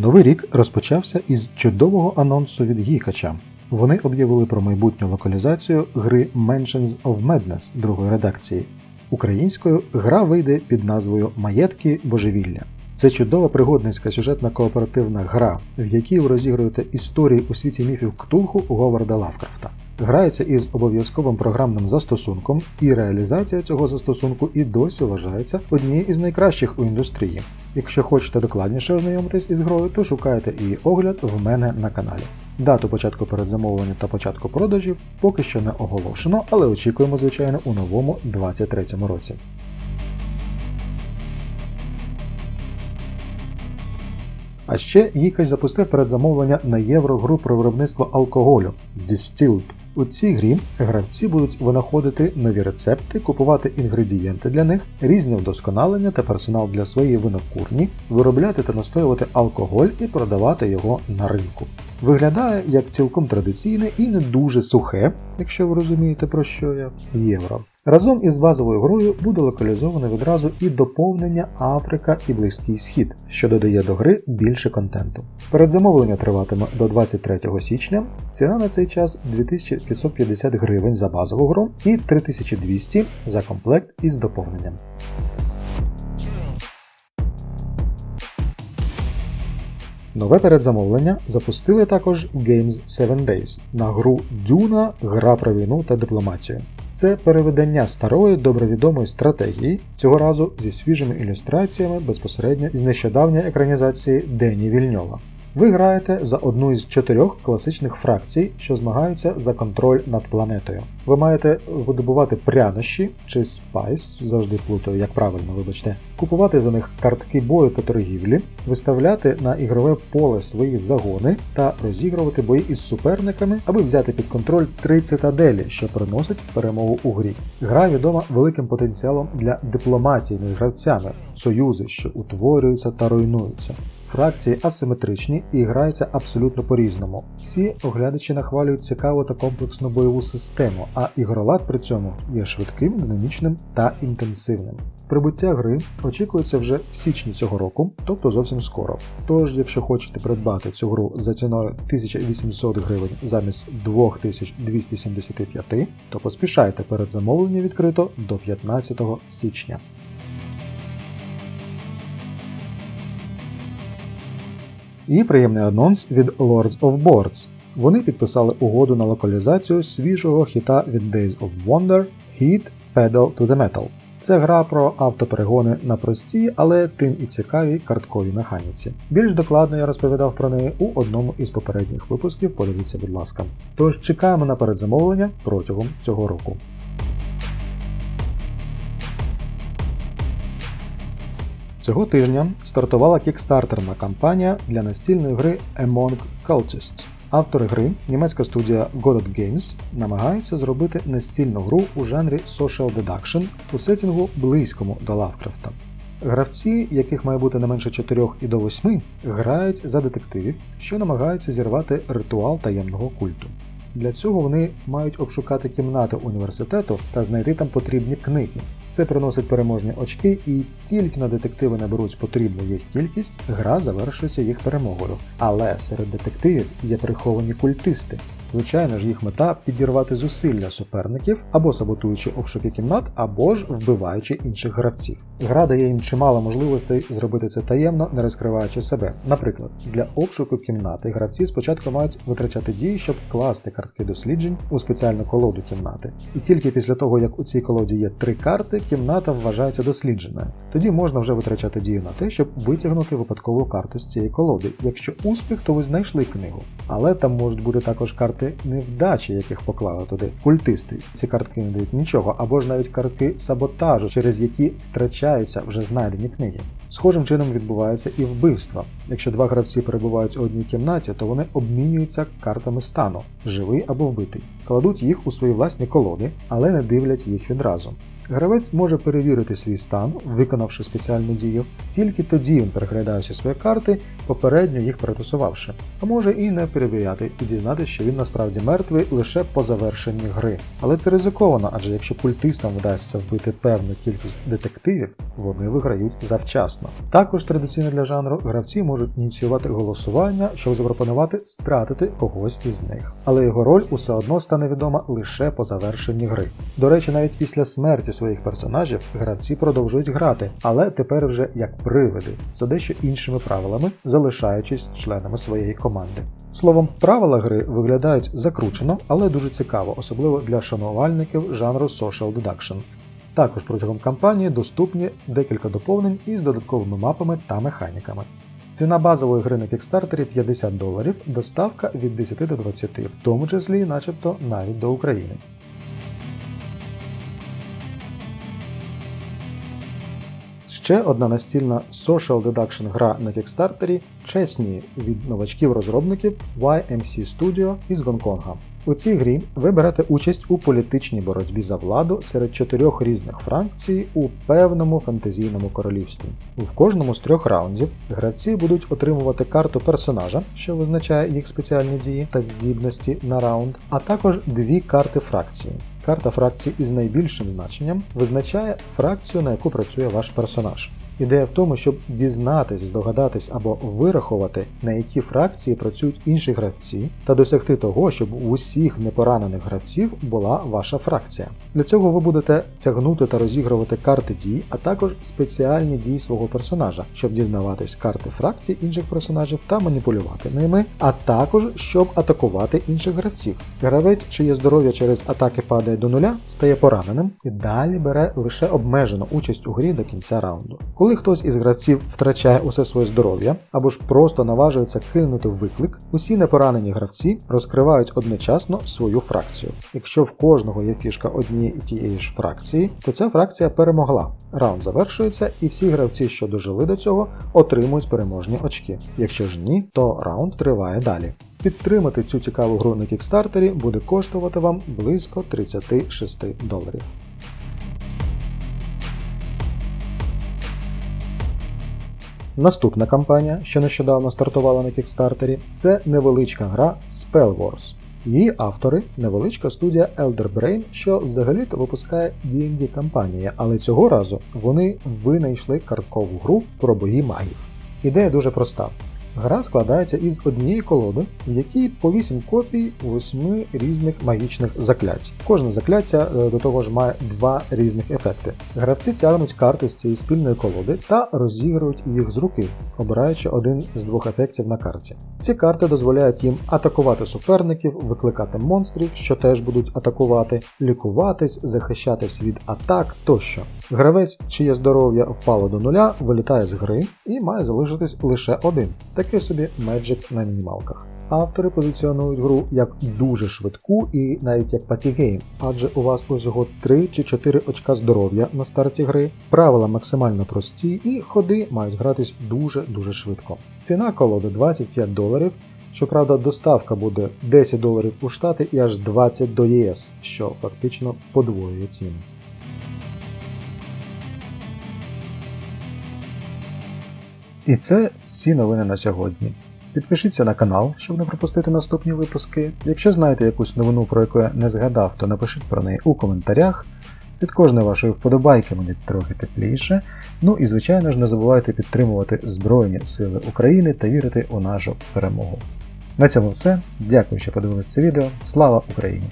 Новий рік розпочався із чудового анонсу від Гікача. Вони об'явили про майбутню локалізацію гри Mansions of Madness другої редакції. Українською гра вийде під назвою Маєтки Божевілля. Це чудова пригодницька сюжетна кооперативна гра, в якій ви розігруєте історії у світі міфів Ктулху Говарда Лавкрафта. Грається із обов'язковим програмним застосунком, і реалізація цього застосунку і досі вважається однією із найкращих у індустрії. Якщо хочете докладніше ознайомитись із грою, то шукайте її огляд в мене на каналі. Дату початку передзамовлення та початку продажів поки що не оголошено, але очікуємо, звичайно, у новому 2023 році. А ще Гікась запустив передзамовлення на єврогру про виробництво алкоголю Distilled. У цій грі гравці будуть винаходити нові рецепти, купувати інгредієнти для них, різні вдосконалення та персонал для своєї винокурні, виробляти та настоювати алкоголь і продавати його на ринку. Виглядає як цілком традиційне і не дуже сухе, якщо ви розумієте про що я, євро. Разом із базовою грою буде локалізоване відразу і доповнення Африка і Близький Схід, що додає до гри більше контенту. Передзамовлення триватиме до 23 січня. Ціна на цей час 2550 гривень за базову гру і 3200 за комплект із доповненням. Нове передзамовлення запустили також Games 7 Days на гру Дюна Гра про війну та дипломатію. Це переведення старої добре відомої стратегії, цього разу зі свіжими ілюстраціями безпосередньо із нещодавньої екранізації Дені Вільньова. Ви граєте за одну із чотирьох класичних фракцій, що змагаються за контроль над планетою. Ви маєте видобувати прянощі чи спайс, завжди плутаю, як правильно, вибачте, купувати за них картки бою та торгівлі, виставляти на ігрове поле свої загони та розігрувати бої із суперниками, аби взяти під контроль три цитаделі, що приносить перемогу у грі. Гра відома великим потенціалом для дипломатії між гравцями, союзи, що утворюються та руйнуються. Фракції асиметричні і граються абсолютно по-різному. Всі оглядачі нахвалюють цікаву та комплексну бойову систему, а ігролад при цьому є швидким, динамічним та інтенсивним. Прибуття гри очікується вже в січні цього року, тобто зовсім скоро. Тож, якщо хочете придбати цю гру за ціною 1800 гривень замість 2275, то поспішайте перед замовленням відкрито до 15 січня. І приємний анонс від Lords of Boards. Вони підписали угоду на локалізацію свіжого хіта від Days of Wonder Heat Pedal to the Metal. Це гра про автоперегони на простій, але тим і цікавій картковій механіці. Більш докладно я розповідав про неї у одному із попередніх випусків, подивіться, будь ласка. Тож чекаємо на передзамовлення протягом цього року. Цього тижня стартувала кікстартерна кампанія для настільної гри Among Cultists. Автори гри, німецька студія Godot Games, намагаються зробити настільну гру у жанрі Social Deduction у сетінгу близькому до Лавкрафта. Гравці, яких має бути не менше 4 і до 8, грають за детективів, що намагаються зірвати ритуал таємного культу. Для цього вони мають обшукати кімнати університету та знайти там потрібні книги. Це приносить переможні очки, і тільки на детективи наберуть потрібну їх кількість, гра завершується їх перемогою. Але серед детективів є приховані культисти. Звичайно ж, їх мета підірвати зусилля суперників або саботуючи обшуки кімнат, або ж вбиваючи інших гравців. Гра дає їм чимало можливостей зробити це таємно, не розкриваючи себе. Наприклад, для обшуку кімнати гравці спочатку мають витрачати дії, щоб класти картки досліджень у спеціальну колоду кімнати. І тільки після того, як у цій колоді є три карти, кімната вважається дослідженою. Тоді можна вже витрачати дію на те, щоб витягнути випадкову карту з цієї колоди. Якщо успіх, то ви знайшли книгу. Але там можуть бути також карти невдачі, яких поклали туди культисти. Ці картки не дають нічого, або ж навіть картки саботажу, через які втрачаються вже знайдені книги. Схожим чином відбуваються і вбивства. Якщо два гравці перебувають у одній кімнаті, то вони обмінюються картами стану живий або вбитий, кладуть їх у свої власні колоди, але не дивлять їх відразу. Гравець може перевірити свій стан, виконавши спеціальну дію. Тільки тоді він переглядає всі свої карти, попередньо їх перетасувавши. А може і не перевіряти і дізнатися, що він насправді мертвий лише по завершенні гри. Але це ризиковано, адже якщо культистам вдасться вбити певну кількість детективів, вони виграють завчасно. Також традиційно для жанру гравці можуть ініціювати голосування, щоб запропонувати стратити когось із них. Але його роль усе одно стане відома лише по завершенні гри. До речі, навіть після смерті своїх персонажів гравці продовжують грати, але тепер вже як привиди, за дещо іншими правилами, залишаючись членами своєї команди. Словом, правила гри виглядають закручено, але дуже цікаво, особливо для шанувальників жанру Social Deduction. Також протягом кампанії доступні декілька доповнень із додатковими мапами та механіками. Ціна базової гри на кікстартері 50 доларів, доставка від 10 до 20, в тому числі, начебто, навіть до України. Ще одна настільна Social Deduction гра на кікстартері чесні від новачків-розробників YMC Studio із Гонконга. У цій грі ви берете участь у політичній боротьбі за владу серед чотирьох різних фракцій у певному фентезійному королівстві. В кожному з трьох раундів гравці будуть отримувати карту персонажа, що визначає їх спеціальні дії та здібності на раунд, а також дві карти фракції. Карта фракції із найбільшим значенням визначає фракцію, на яку працює ваш персонаж. Ідея в тому, щоб дізнатись, здогадатись або вирахувати, на які фракції працюють інші гравці, та досягти того, щоб у усіх непоранених гравців була ваша фракція. Для цього ви будете тягнути та розігрувати карти дій, а також спеціальні дії свого персонажа, щоб дізнаватись карти фракцій інших персонажів та маніпулювати ними, а також щоб атакувати інших гравців. Гравець, чиє здоров'я через атаки падає до нуля, стає пораненим і далі бере лише обмежену участь у грі до кінця раунду. Коли хтось із гравців втрачає усе своє здоров'я або ж просто наважується кинути виклик, усі непоранені гравці розкривають одночасно свою фракцію. Якщо в кожного є фішка однієї і тієї ж фракції, то ця фракція перемогла. Раунд завершується, і всі гравці, що дожили до цього, отримують переможні очки. Якщо ж ні, то раунд триває далі. Підтримати цю цікаву гру на кікстартері буде коштувати вам близько 36 доларів. Наступна кампанія, що нещодавно стартувала на кікстартері, це невеличка гра Spell Wars. Її автори невеличка студія Elder Brain, що взагалі-то випускає D&D кампанії, але цього разу вони винайшли карткову гру про бої магів. Ідея дуже проста. Гра складається із однієї колоди, в якій по 8 копій 8 різних магічних заклять. Кожне закляття е, до того ж має два різних ефекти. Гравці тягнуть карти з цієї спільної колоди та розігрують їх з руки, обираючи один з двох ефектів на карті. Ці карти дозволяють їм атакувати суперників, викликати монстрів, що теж будуть атакувати, лікуватись, захищатись від атак тощо. Гравець, чиє здоров'я впало до нуля, вилітає з гри і має залишитись лише один. Такий собі Magic на мінімалках. Автори позиціонують гру як дуже швидку і навіть як патігейм, адже у вас усього 3 чи 4 очка здоров'я на старті гри, правила максимально прості, і ходи мають гратись дуже-дуже швидко. Ціна колоди 25 доларів. Щоправда, доставка буде 10 доларів у Штати і аж 20 до ЄС, що фактично подвоює ціну. І це всі новини на сьогодні. Підпишіться на канал, щоб не пропустити наступні випуски. Якщо знаєте якусь новину, про яку я не згадав, то напишіть про неї у коментарях. Від кожної вашої вподобайки мені трохи тепліше. Ну і звичайно ж не забувайте підтримувати Збройні Сили України та вірити у нашу перемогу. На цьому все. Дякую, що подивилися це відео. Слава Україні!